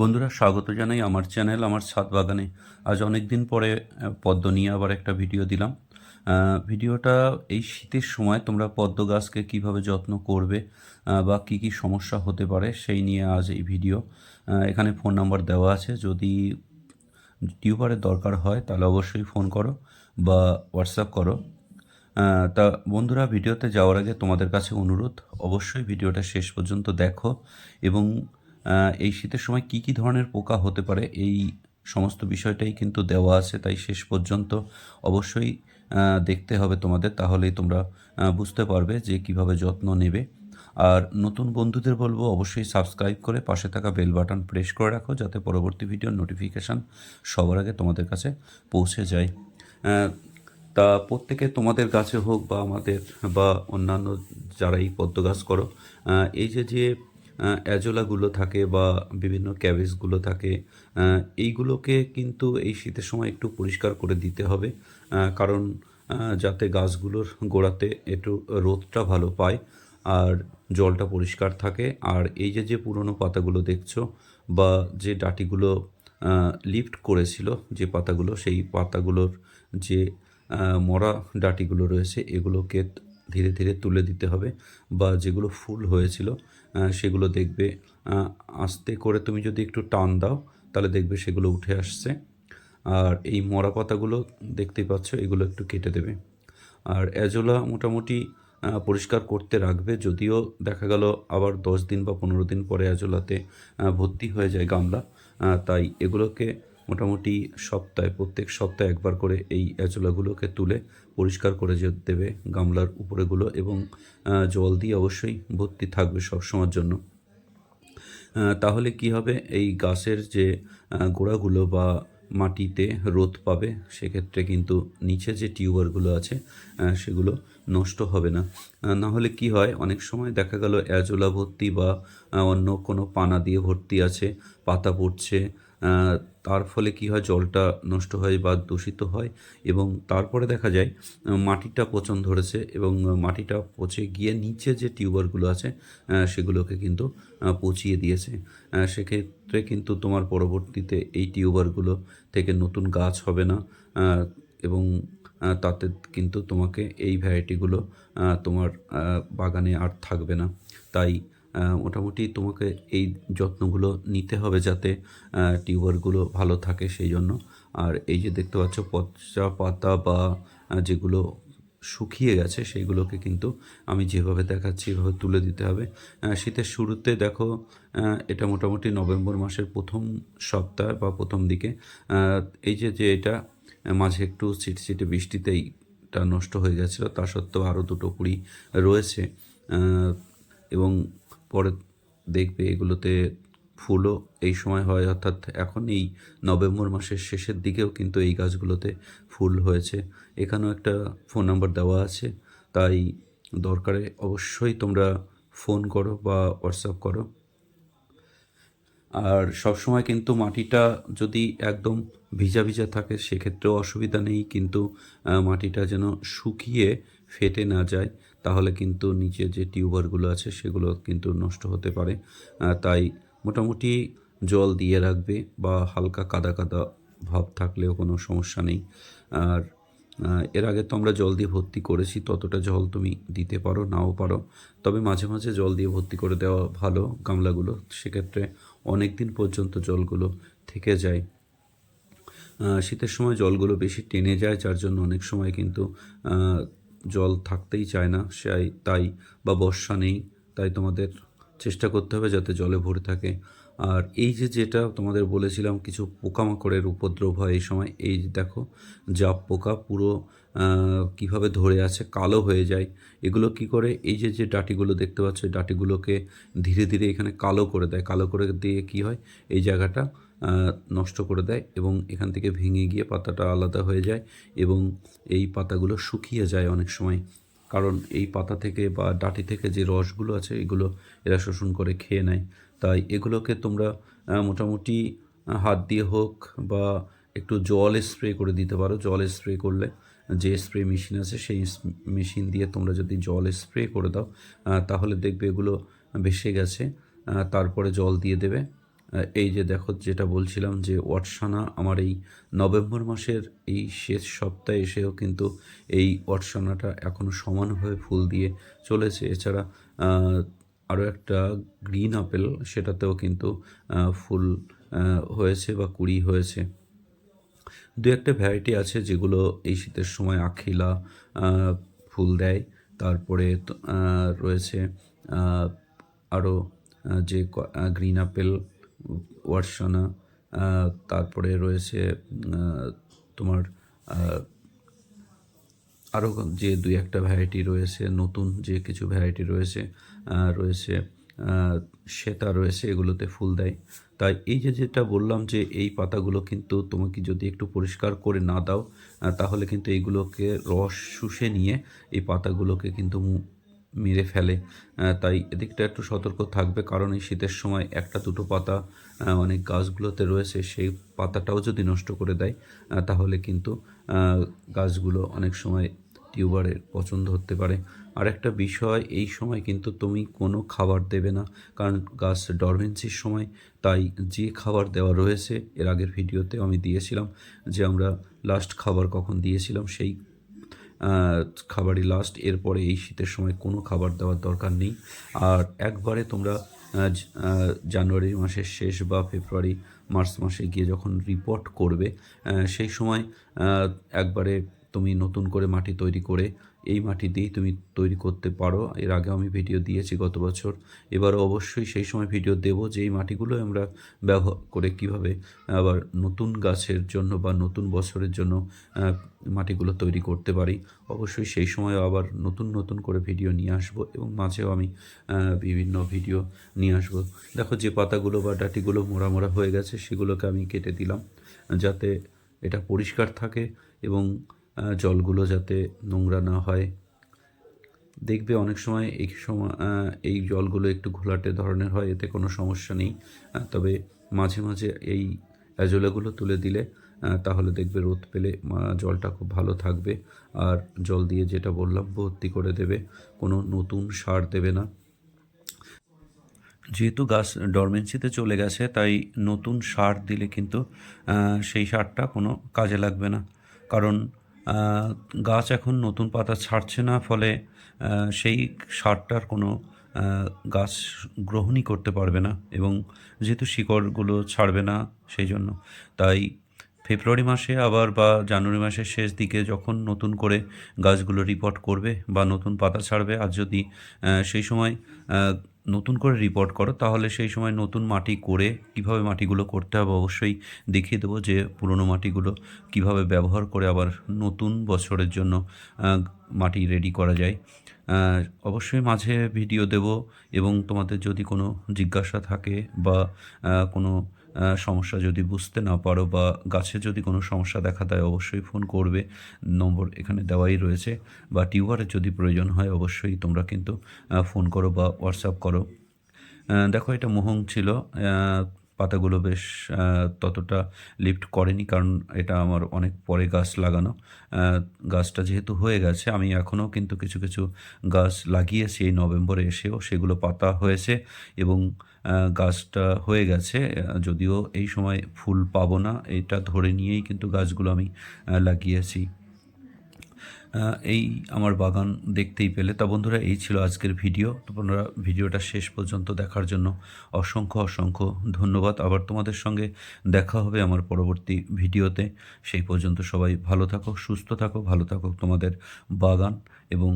বন্ধুরা, স্বাগত জানাই আমার চ্যানেল, আমার ছাদ বাগানে। আজ অনেক দিন পরে পদ্ম নিয়ে আবার একটা ভিডিও দিলাম। ভিডিওটা এই শীতের সময় তোমরা পদ্ম গাছকে কীভাবে যত্ন করবে বা কি কি সমস্যা হতে পারে সেই নিয়ে আজ এই ভিডিও। এখানে ফোন নাম্বার দেওয়া আছে। যদি টিউবারের দরকার হয়, তাহলে অবশ্যই ফোন করো বা হোয়াটসঅ্যাপ করো। তা বন্ধুরা, ভিডিওতে যাওয়ার আগে তোমাদের কাছে অনুরোধ, অবশ্যই ভিডিওটা শেষ পর্যন্ত দেখো এবং এই শীতের সময় কি কি ধরনের পোকা হতে পারে? এই সমস্ত বিষয়টাই কিন্তু দেওয়া আছে, তাই শেষ পর্যন্ত অবশ্যই দেখতে হবে তোমাদের, তাহলেই তোমরা বুঝতে পারবে যে কীভাবে যত্ন নেবে। আর নতুন বন্ধুদের বলব, অবশ্যই সাবস্ক্রাইব করে পাশে থাকা বেল বাটন প্রেস করে রাখো, যাতে পরবর্তী ভিডিওর নোটিফিকেশান সবার আগে তোমাদের কাছে পৌঁছে যায়। তা প্রত্যেকে তোমাদের গাছে হোক বা আমাদের বা অন্যান্য যারা এই পদ্ম গাছ করো এই যে যে অ্যাজোলাগুলো থাকে বা বিভিন্ন ক্যাবেজগুলো থাকে এইগুলোকে কিন্তু এই শীতের সময় একটু পরিষ্কার করে দিতে হবে কারণ যাতে গাছগুলোর গোড়াতে একটু রোদটা ভালো পায় আর জলটা পরিষ্কার থাকে। আর এই যে যে পুরনো পাতাগুলো দেখছ বা যে ডাটিগুলো লিফট করেছিল যে পাতাগুলো, সেই পাতাগুলোর যে মরা ডাটিগুলো রয়েছে, এগুলোকে ধীরে ধীরে তুলে দিতে হবে বা যেগুলো ফুল হয়েছিল সেগুলো দেখবে আস্তে করে তুমি যদি একটু টান দাও, তাহলে দেখবে সেগুলো উঠে আসছে। আর এই মরা পাতাগুলো দেখতেই পাচ্ছ, এগুলো একটু কেটে দেবে। আর অ্যাজোলা মোটামুটি পরিষ্কার করতে রাখবে, যদিও দেখা গেল আবার দশ দিন বা পনেরো দিন পরে অ্যাজোলাতে ভর্তি হয়ে যায় গামলা তাই এগুলোকে মোটামুটি সপ্তাহে, প্রত্যেক সপ্তাহে একবার করে এই অ্যাজোলাগুলোকে তুলে পরিষ্কার করে দেবে গামলার উপরেগুলো এবং জল দিয়ে অবশ্যই ভর্তি থাকবে সবসময়ের জন্য। তাহলে কি হবে? এই গাছের যে গোড়াগুলো বা মাটিতে রোদ পাবে, সেক্ষেত্রে কিন্তু নিচে যে টিউবারগুলো আছে সেগুলো নষ্ট হবে না। না হলে কি হয়? অনেক সময় দেখা গেল অ্যাজোলা ভর্তি বা অন্য কোনো পানা দিয়ে ভর্তি আছে, পাতা পড়ছে তার ফলে কি হয়, জলটা নষ্ট হয় বা দূষিত হয় এবং তারপরে দেখা যায় মাটিটা পচন ধরেছে এবং মাটিটা পচে গিয়ে নিচে যে টিউবারগুলো আছে সেগুলোকে কিন্তু পচিয়ে দিয়েছে। সেক্ষেত্রে কিন্তু তোমার পরবর্তীতে এই টিউবারগুলো থেকে নতুন গাছ হবে না এবং তাতে কিন্তু তোমাকে এই ভ্যারাইটিগুলো তোমার বাগানে আর থাকবে না। তাই মোটামুটি তোমাকে এই যত্নগুলো নিতে হবে যাতে টিউবারগুলো ভালো থাকে সেই জন্য। আর এই যে দেখতে পাচ্ছ, পচা পাতা বা যেগুলো শুকিয়ে গেছে সেইগুলোকে কিন্তু আমি যেভাবে দেখাচ্ছি এভাবে তুলে দিতে হবে। শীতের শুরুতে দেখো এটা মোটামুটি নভেম্বর মাসের প্রথম সপ্তাহ বা প্রথম দিকে। এই যে যে এটা মাঝে একটু ছিটছিটে বৃষ্টিতেই টা নষ্ট হয়ে গেছিল। তা সত্ত্বেও আরও দুটো কুড়ি রয়েছে। এবং পরে দেখবে এগুলোতে ফুলও এই সময় হয়, অর্থাৎ এখন এই নভেম্বর মাসের শেষের দিকেও কিন্তু এই গাছগুলোতে ফুল হয়েছে। এখানেও একটা ফোন নাম্বার দেওয়া আছে, তাই দরকারে অবশ্যই তোমরা ফোন করো বা হোয়াটসঅ্যাপ করো। আর সবসময় কিন্তু মাটিটা যদি একদম ভিজা ভিজা থাকে, সেক্ষেত্রেও অসুবিধা নেই, কিন্তু মাটিটা যেন শুকিয়ে ফেটে না যায়। তাহলে কিন্তু নিচে যে টিউবারগুলো আছে সেগুলো কিন্তু নষ্ট হতে পারে। তাই মোটামুটি জল দিয়ে রাখবে বা হালকা কাদা কাদা ভাব থাকলেও কোনো সমস্যা নেই। আর এর আগে তো আমরা জল দিয়ে ভর্তি করেছি, ততটা জল তুমি দিতে পারো, নাও পারো। তবে মাঝে মাঝে জল দিয়ে ভর্তি করে দেওয়া ভালো গামলাগুলো, সেক্ষেত্রে অনেক দিন পর্যন্ত জলগুলো থেকে যায়। শীতের সময় জলগুলো বেশি টেনে যায়, যার জন্য অনেক সময় কিন্তু জল থাকতেই চায় না, সেই তাই বা বর্ষা নেই, তাই তোমাদের চেষ্টা করতে হবে যাতে জলে ভরে থাকে। আর এই যে যেটা তোমাদের বলেছিলাম, কিছু পোকামাকড়ের উপদ্রব হয় এই সময়, এই যে দেখো জাপ পোকা পুরো কীভাবে ধরে আছে, কালো হয়ে যায়, এগুলো কি করে, এই যে যে ডাটিগুলো দেখতে পাচ্ছ ডাটিগুলোকে ধীরে ধীরে এখানে কালো করে দেয়। কালো করে দিয়ে কি হয়, এই জায়গাটা নষ্ট করে দেয় এবং এখান থেকে ভেঙে গিয়ে পাতাটা আলাদা হয়ে যায় এবং এই পাতাগুলো শুকিয়ে যায় অনেক সময়। কারণ এই পাতা থেকে বা ডাটি থেকে যে রসগুলো আছে, এগুলো এরা শোষণ করে খেয়ে নেয়। তাই এগুলোকে তোমরা মোটামুটি হাত দিয়ে হোক বা একটু জল স্প্রে করে দিতে পারো। জল স্প্রে করলে যে স্প্রে মেশিন আছে, সেই মেশিন দিয়ে তোমরা যদি জল স্প্রে করে দাও তাহলে দেখবে এগুলো ভেসে গেছে তারপরে জল দিয়ে দেবে। এই যে দেখো যেটা বলছিলাম যে ওয়াটসানা আমার এই নভেম্বর মাসের এই শেষ সপ্তাহে এসেও কিন্তু এই ওয়াটসানাটা এখনও সমানভাবে ফুল দিয়ে চলেছে। এছাড়া আরও একটা গ্রিন আপেল সেটাতেও কিন্তু ফুল হয়েছে বা কুড়ি হয়েছে। দু একটা ভ্যারাইটি আছে যেগুলো এই শীতের সময় আখিলা ফুল দেয়। তারপরে রয়েছে আরও যে গ্রিন আপেল ওয়ার্সানা তারপরে রয়েছে তোমার আরও যে দুই একটা ভ্যারাইটি রয়েছে, নতুন যে কিছু ভ্যারাইটি রয়েছে রয়েছে শ্বেতা রয়েছে, এগুলোতে ফুল দেয়। তাই এই যে যেটা বললাম যে এই পাতাগুলো কিন্তু তোমাকে যদি একটু পরিষ্কার করে না দাও তাহলে কিন্তু এইগুলোকে রস শুষে নিয়ে এই পাতাগুলোকে কিন্তু মেরে ফেলে। তাই এদিকটা একটু সতর্ক থাকবে, কারণ এই শীতের সময় একটা দুটো পাতা অনেক গাছগুলোতে রয়েছে, সেই পাতাটাও যদি নষ্ট করে দেয় তাহলে কিন্তু গাছগুলো অনেক সময় টিউবারের পছন্দ হতে পারে। আর একটা বিষয়, এই সময় কিন্তু তুমি কোনো খাবার দেবে না, কারণ গাছ ডরমেন্সির সময়, তাই যে খাবার দেওয়া রয়েছে, এর আগের ভিডিওতে আমি দিয়েছিলাম যে আমরা লাস্ট খাবার কখন দিয়েছিলাম, সেই খাবারই লাস্ট এরপরে এই শীতের সময় কোনো খাবার দেওয়ার দরকার নেই। আর একবারে তোমরা জানুয়ারি মাসের শেষ বা ফেব্রুয়ারি, মার্চ মাসে গিয়ে যখন রিপোর্ট করবে সেই সময় একবারে তুমি নতুন করে মাটি তৈরি করে এই মাটি দিয়েই তুমি তৈরি করতে পারো। এর আগে আমি ভিডিও দিয়েছি গত বছর। এবার অবশ্যই সেই সময় ভিডিও দেবো যে এই মাটিগুলো আমরা ব্যবহার করে কীভাবে আবার নতুন গাছের জন্য বা নতুন বছরের জন্য মাটিগুলো তৈরি করতে পারি। অবশ্যই সেই সময় আবার নতুন নতুন করে ভিডিও নিয়ে আসব এবং মাঝেও আমি বিভিন্ন ভিডিও নিয়ে আসব। দেখো যে পাতাগুলো বা ডাটিগুলো মোড়া মোড়া হয়ে গেছে, সেগুলোকে আমি কেটে দিলাম। যাতে এটা পরিষ্কার থাকে এবং জলগুলো যাতে নোংরা না হয়। দেখবে অনেক সময় এই সময় এই জলগুলো একটু ঘোলাটে ধরনের হয়, এতে কোনো সমস্যা নেই। তবে মাঝে মাঝে এই অ্যাজোলাগুলো তুলে দিলে তাহলে দেখবে রোদ পেলে জলটা খুব ভালো থাকবে। আর জল দিয়ে যেটা বললাম, ভর্তি করে দেবে। কোনো নতুন সার দেবে না। যেহেতু গাছ ডরমেন্সিতে চলে গেছে, তাই নতুন সার দিলে কিন্তু সেই সারটা কোনো কাজে লাগবে না। কারণ গাছ এখন নতুন পাতা ছাড়ছে না, ফলে সেই সারটার কোনো গাছ গ্রহণই করতে পারবে না এবং যেহেতু শিকড়গুলো ছাড়বে না সেই জন্য। তাই ফেব্রুয়ারি মাসে আবার বা জানুয়ারি মাসের শেষ দিকে যখন নতুন করে গাছগুলো রিপোর্ট করবে বা নতুন পাতা ছাড়বে আর যদি সেই সময় নতুন করে রিপোর্ট করো, তাহলে সেই সময় নতুন মাটি করে কীভাবে মাটিগুলো করতে হবে অবশ্যই দেখিয়ে দেবো যে পুরনো মাটিগুলো কীভাবে ব্যবহার করে আবার নতুন বছরের জন্য মাটি রেডি করা যায়। অবশ্যই মাঝে ভিডিও দেব এবং তোমাদের যদি কোনো জিজ্ঞাসা থাকে বা কোনো সমস্যা যদি বুঝতে না পারো বা গাছে যদি কোনো সমস্যা দেখা দেয়, অবশ্যই ফোন করবে। নম্বর এখানে দেওয়াই রয়েছে। বা টিউবারের যদি প্রয়োজন হয়, অবশ্যই তোমরা কিন্তু ফোন করো বা হোয়াটসঅ্যাপ করো। দেখো, এটা মোহং ছিল। পাতাগুলো বেশ ততটা লিফট করেনি কারণ এটা আমার অনেক পরে গাছ লাগানো। গাছটা যেহেতু হয়ে গেছে, আমি এখনও কিন্তু কিছু কিছু গাছ লাগিয়েছি। এই নভেম্বরে এসেও সেগুলো পাতা হয়েছে এবং গাছটা হয়ে গেছে। যদিও এই সময় ফুল পাবো না, এটা ধরে নিয়েই কিন্তু গাছগুলো আমি লাগিয়েছি। এই আমার বাগান দেখতেই পেলে। তা বন্ধুরা, এই ছিল আজকের ভিডিও। তোমরা ভিডিওটা শেষ পর্যন্ত দেখার জন্য অসংখ্য অসংখ্য ধন্যবাদ। আবার তোমাদের সঙ্গে দেখা হবে আমার পরবর্তী ভিডিওতে। সেই পর্যন্ত সবাই ভালো থাকো, সুস্থ থাকো, ভালো থাকো তোমাদের বাগান এবং